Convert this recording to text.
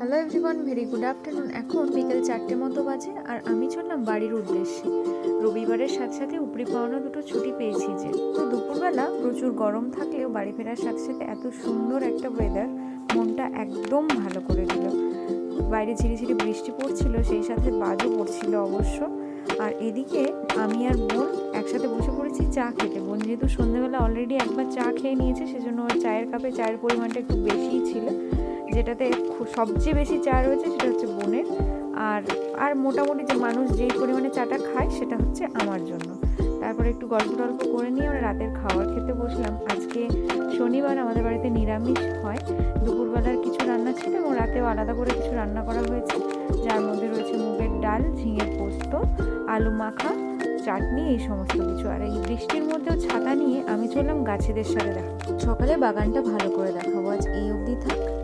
Hello everyone very good afternoon এখন বিকেল চারটে মতো বাজে আর আমি চললাম বাড়ির উদ্দেশ্যে। রবিবারের সাথে সাথে উপরি পাওনা দুটো ছুটি পেয়েছি যে। তো দুপুরবেলা প্রচুর গরম থাকলেও বাড়ি ফেরার সাথে সাথে এত সুন্দর একটা ওয়েদার মনটা একদম ভালো করে দিল। বাইরে ঝিরিঝিরি বৃষ্টি পড়ছিল, সেই সাথে বাজও পড়ছিল অবশ্য। আর এদিকে আমি আর বোন একসাথে বসে পড়েছি চা খেতে। বোন যেহেতু সন্ধ্যেবেলা অলরেডি একবার চা খেয়ে নিয়েছে, সেজন্য ওর চায়ের কাপে চায়ের পরিমাণটা একটু বেশিই ছিল। যেটাতে সবচেয়ে বেশি চা রয়েছে সেটা হচ্ছে বোনের। আর আর মোটামুটি যে মানুষ যেই পরিমাণে চাটা খায় সেটা হচ্ছে আমার জন্য। তারপরে একটু গল্প টল্প করে নিয়ে আমরা রাতের খাবার খেতে বসলাম। আজকে শনিবার আমাদের বাড়িতে নিরামিষ হয়। দুপুরবেলার কিছু রান্না ছিল এবং রাতেও আলাদা করে কিছু রান্না করা হয়েছে। যার মধ্যে রয়েছে মুগের ডাল, ঝিঙের পোস্ত, আলু মাখা, চাটনি, এই সমস্ত কিছু। আর এই বৃষ্টির মধ্যেও ছাতা নিয়ে আমি চললাম গাছেদের সাথে দেখা। সকালে বাগানটা ভালো করে দেখাবো। আজ এই অবধি থাক।